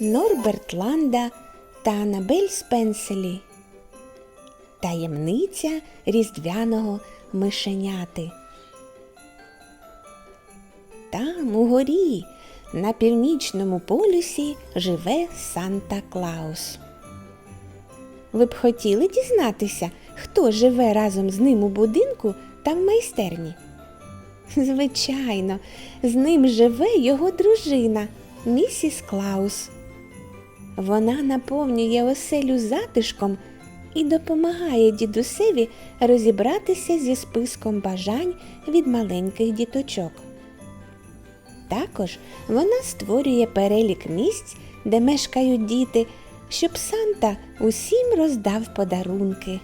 Норберт Ланда та Анабель Спенселі. Таємниця різдвяного мишеняти. Там, у горі, на північному полюсі живе Санта Клаус. Ви б хотіли дізнатися, хто живе разом з ним у будинку та в майстерні? Звичайно, з ним живе його дружина, місіс Клаус. Вона наповнює оселю затишком і допомагає дідусеві розібратися зі списком бажань від маленьких діточок. Також вона створює перелік місць, де мешкають діти, щоб Санта усім роздав подарунки.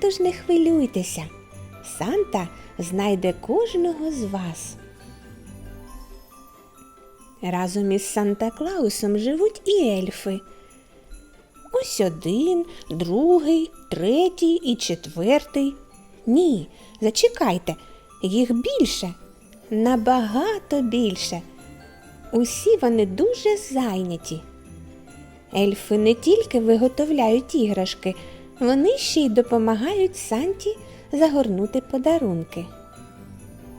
Тож не хвилюйтеся, Санта знайде кожного з вас. Разом із Санта Клаусом живуть і ельфи. Ось один, другий, третій і четвертий. Ні, зачекайте, їх більше, набагато більше. Усі вони дуже зайняті. Ельфи не тільки виготовляють іграшки, вони ще й допомагають Санті загорнути подарунки.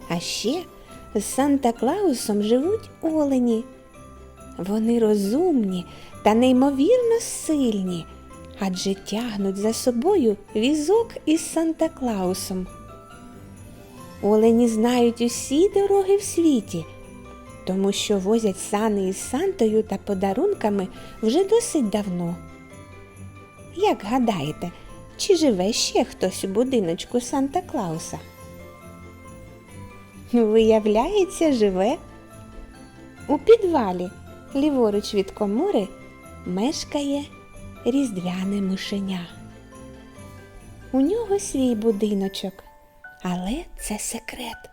А ще з Санта Клаусом живуть олені. Вони розумні та неймовірно сильні, адже тягнуть за собою візок із Санта Клаусом. Олені знають усі дороги в світі, тому що возять сани із Сантою та подарунками вже досить давно. Як гадаєте, чи живе ще хтось у будиночку Санта Клауса? Виявляється, живе. У підвалі, ліворуч від комори, мешкає різдвяне мишеня. У нього свій будиночок, але це секрет.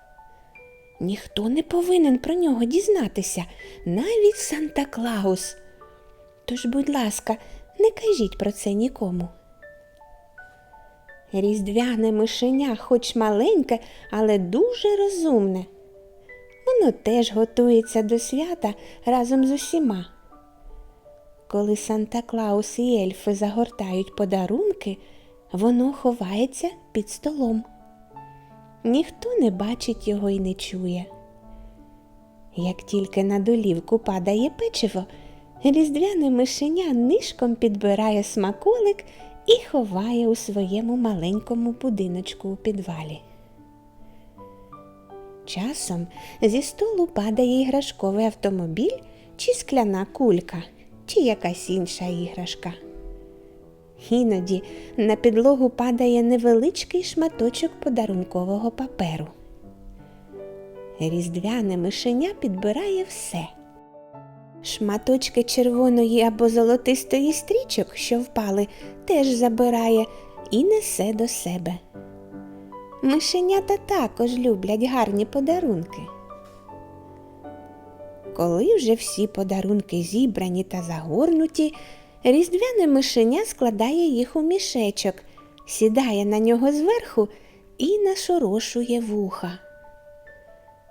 Ніхто не повинен про нього дізнатися, навіть Санта Клаус. Тож, будь ласка, не кажіть про це нікому. Різдвяне мишеня, хоч маленьке, але дуже розумне. Воно теж готується до свята разом з усіма. Коли Санта Клаус і ельфи загортають подарунки, воно ховається під столом. Ніхто не бачить його і не чує. Як тільки на долівку падає печиво, різдвяне мишеня нишком підбирає смаколик і ховає у своєму маленькому будиночку у підвалі. Часом зі столу падає іграшковий автомобіль чи скляна кулька, чи якась інша іграшка. Іноді на підлогу падає невеличкий шматочок подарункового паперу. Різдвяне мишеня підбирає все. Шматочки червоної або золотистої стрічок, що впали, теж забирає і несе до себе. Мишенята також люблять гарні подарунки. Коли вже всі подарунки зібрані та загорнуті, різдвяне мишеня складає їх у мішечок, сідає на нього зверху і нашорошує вуха.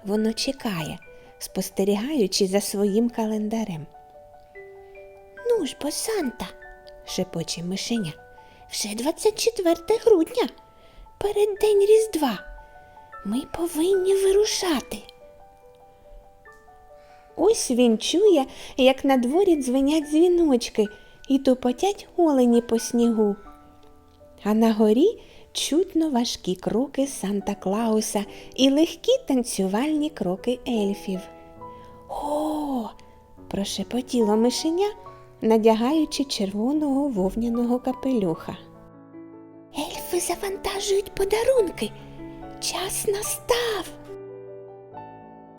Воно чекає, спостерігаючи за своїм календарем. Ну ж бо, Санта, шепоче мишеня, вже 24 грудня, переддень Різдва. Ми повинні вирушати. Ось він чує, як на дворі дзвенять дзвіночки і тупотять олені по снігу. А на горі чутно важкі кроки Санта Клауса і легкі танцювальні кроки ельфів. О! прошепотіло мишеня, надягаючи червоного вовняного капелюха. Ельфи завантажують подарунки. Час настав.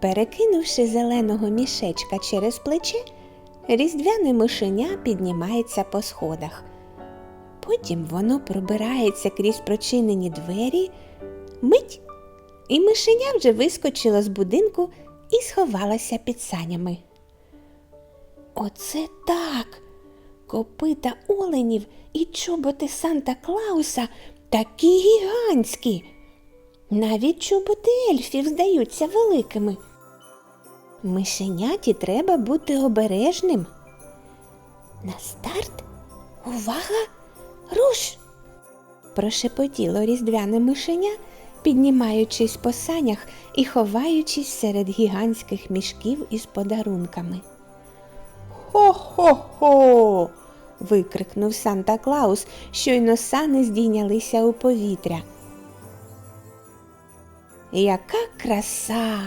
Перекинувши зеленого мішечка через плече, різдвяне мишеня піднімається по сходах. Потім воно пробирається крізь прочинені двері, мить, і мишеня вже вискочила з будинку і сховалася під санями. Оце так. Копита оленів і чоботи Санта Клауса такі гігантські. Навіть чоботи ельфів здаються великими. Мишеняті треба бути обережним. На старт. Увага! Руш! Прошепотіло різдвяне мишеня, піднімаючись по санях і ховаючись серед гігантських мішків із подарунками. Хо-хо-хо. викрикнув Санта Клаус, щойно сани здійнялися у повітря. Яка краса!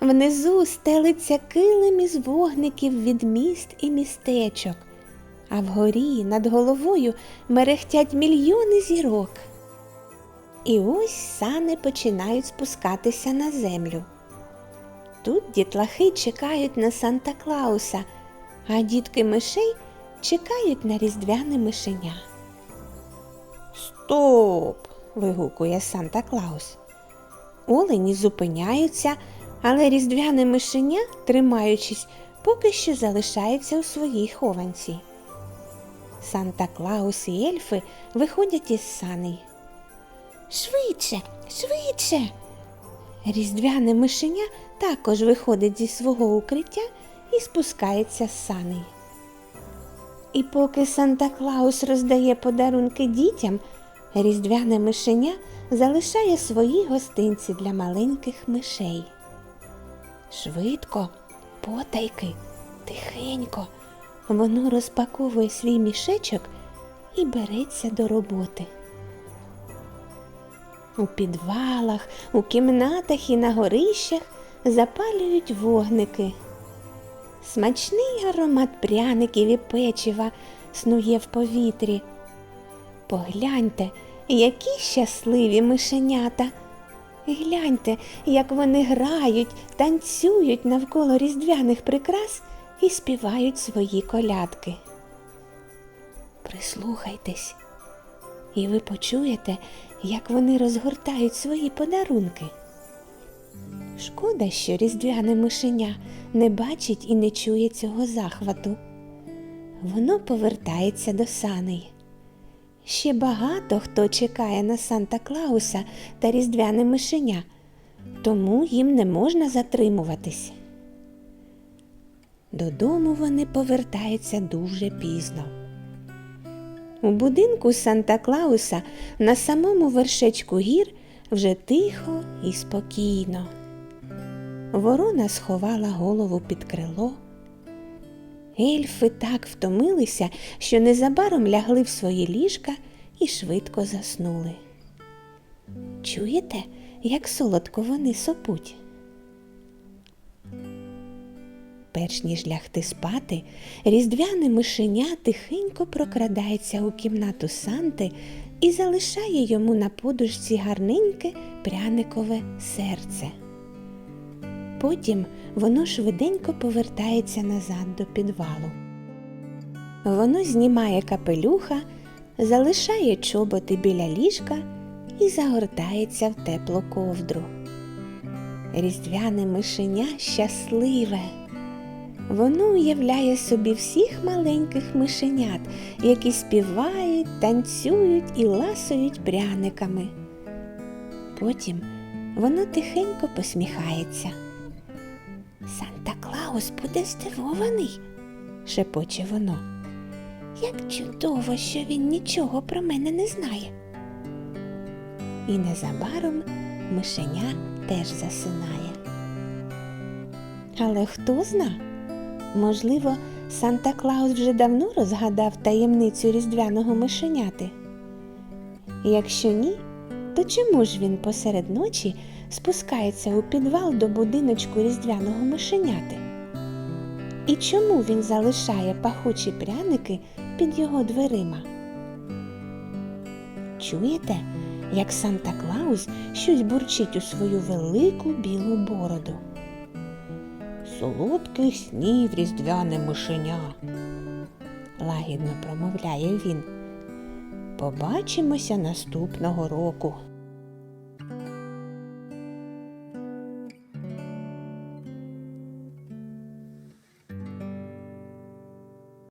Внизу стелиться килим із вогників від міст і містечок, а вгорі над головою мерехтять мільйони зірок. І ось сани починають спускатися на землю. Тут дітлахи чекають на Санта Клауса, а дітки мишей чекають на різдвяне мишеня. Стоп! вигукує Санта Клаус. Олені зупиняються, але різдвяне мишеня, тримаючись, поки що залишається у своїй хованці. Санта Клаус і ельфи виходять із саней. Швидше, швидше. Різдвяне мишеня також виходить зі свого укриття і спускається з саней. І поки Санта Клаус роздає подарунки дітям, різдвяне мишеня залишає свої гостинці для маленьких мишей. Швидко, потайки, тихенько, воно розпаковує свій мішечок і береться до роботи. У підвалах, у кімнатах і на горищах запалюють вогники. Смачний аромат пряників і печива снує в повітрі. Погляньте, які щасливі мишенята. Гляньте, як вони грають, танцюють навколо різдвяних прикрас і співають свої колядки. Прислухайтесь, і ви почуєте, як вони розгортають свої подарунки. Шкода, що різдвяне мишеня не бачить і не чує цього захвату. Воно повертається до саней. Ще багато хто чекає на Санта Клауса та різдвяне мишеня, тому їм не можна затримуватись. Додому вони повертаються дуже пізно. У будинку Санта Клауса на самому вершечку гір вже тихо і спокійно. Ворона сховала голову під крило. Ельфи так втомилися, що незабаром лягли в свої ліжка і швидко заснули. Чуєте, як солодко вони сопуть? Перш ніж лягти спати, різдвяне мишеня тихенько прокрадається у кімнату Санти і залишає йому на подушці гарненьке пряникове серце. Потім воно швиденько повертається назад до підвалу. Воно знімає капелюха, залишає чоботи біля ліжка і загортається в теплу ковдру. Різдвяне мишеня щасливе. Воно уявляє собі всіх маленьких мишенят, які співають, танцюють і ласують пряниками. Потім воно тихенько посміхається. Санта Клаус буде здивований, шепоче воно. Як чудово, що він нічого про мене не знає. І незабаром мишеня теж засинає. Але хто зна? Можливо, Санта Клаус вже давно розгадав таємницю різдвяного мишеняти. Якщо ні, то чому ж він посеред ночі спускається у підвал до будиночку різдвяного мишеняти? І чому він залишає пахучі пряники під його дверима? Чуєте, як Санта Клаус щось бурчить у свою велику білу бороду? Солодких снів різдвяне мишеня, лагідно промовляє він. Побачимося наступного року.